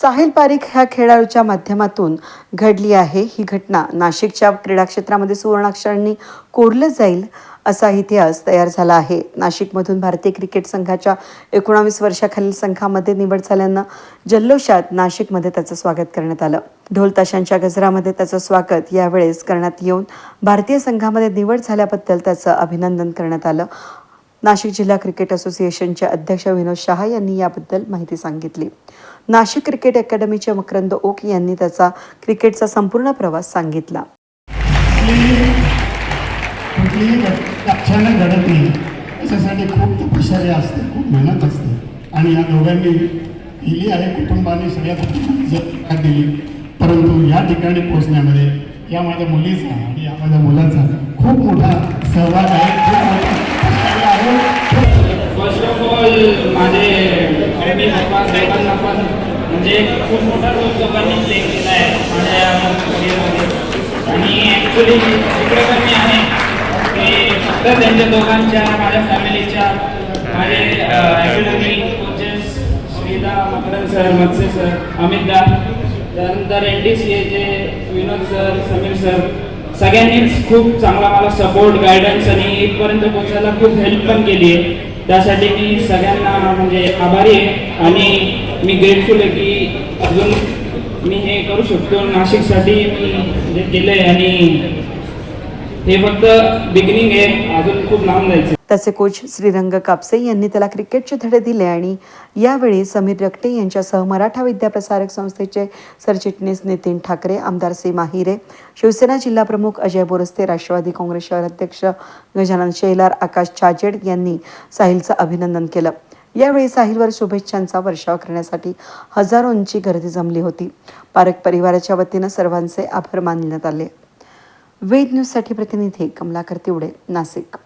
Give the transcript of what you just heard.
साहिल पारिक ह्या खेळाडूच्या माध्यमातून घडली आहे. ही घटना नाशिकच्या क्रीडा क्षेत्रामध्ये सुवर्णाक्षरांनी कोरलं जाईल असा इतिहास तयार झाला आहे. नाशिकमधून भारतीय क्रिकेट संघाच्या एकोणावीस वर्षाखालील संघामध्ये निवड झाल्यानं जल्लोषात नाशिकमध्ये त्याचं स्वागत करण्यात आलं. ढोल ताशांच्या गजरामध्ये त्याचं स्वागत यावेळेस करण्यात येऊन भारतीय संघामध्ये निवड झाल्याबद्दल त्याचं अभिनंदन करण्यात आलं. नाशिक जिल्हा क्रिकेट असोसिएशनचे अध्यक्ष विनोद शहा यांनी याबद्दल माहिती सांगितली. नाशिक क्रिकेट अकॅडमीचे मकरंद ओक यांनी त्याचा क्रिकेटचा संपूर्ण प्रवास सांगितला. कुठलीही अचानक घडत नाही. त्याच्यासाठी खूप तपश्चर्या असते खूप मेहनत असते. आणि या दोघांनी दिली आहे कुटुंबाने सगळ्या कुटुंबाने दिली. परंतु या ठिकाणी पोहोचण्यामध्ये या माझ्या मुलीचा आणि या माझ्या मुलाचा खूप मोठा सहभाग आहे. माझे मम्मी पप्पा साहेबांना पण म्हणजे खूप मोठा रोल लोकांनी प्ले केला आहे माझ्या करिअरमध्ये आणि ॲक्च्युली इकडे पण मी आहे. की फक्त त्यांच्या दोघांच्या माझ्या फॅमिलीच्या माझे academy coaches Shrida Makaran sir Matse sir Amit da त्यानंतर एन डी सी एचे विनोद सर समीर सर सगळ्यांनीच खूप चांगला मला सपोर्ट गायडन्स आणि इथपर्यंत पोचायला खूप हेल्प पण केली आहे. त्यासाठी मी सगळ्यांना म्हणजे आभारी आहे. आणि मी ग्रेटफुल आहे की अजून मी हे करू शकतो. नाशिकसाठी मी जे केलं आहे आणि हे फक्त बिगिनिंग आहे. अजून खूप लांब जायचं त्याचे कोच श्रीरंग कापसे यांनी त्याला क्रिकेटचे धडे दिले आणि यावेळी समीर रक्टे यांच्यासह मराठा विद्याप्रसारक संस्थेचे सरचिटणीस नितीन ठाकरे आमदार सीमा हिरे शिवसेना जिल्हाप्रमुख अजय बोरस्ते राष्ट्रवादी काँग्रेस शहराध्यक्ष गजानन शेलार आकाश छाजेड यांनी साहिलचं अभिनंदन केलं. यावेळी साहिलवर शुभेच्छांचा वर्षाव करण्यासाठी हजारोंची गर्दी जमली होती. पारक परिवाराच्या वतीनं सर्वांचे आभार मानण्यात आले. वेद न्यूजसाठी प्रतिनिधी कमलाकर तिवडे नाशिक.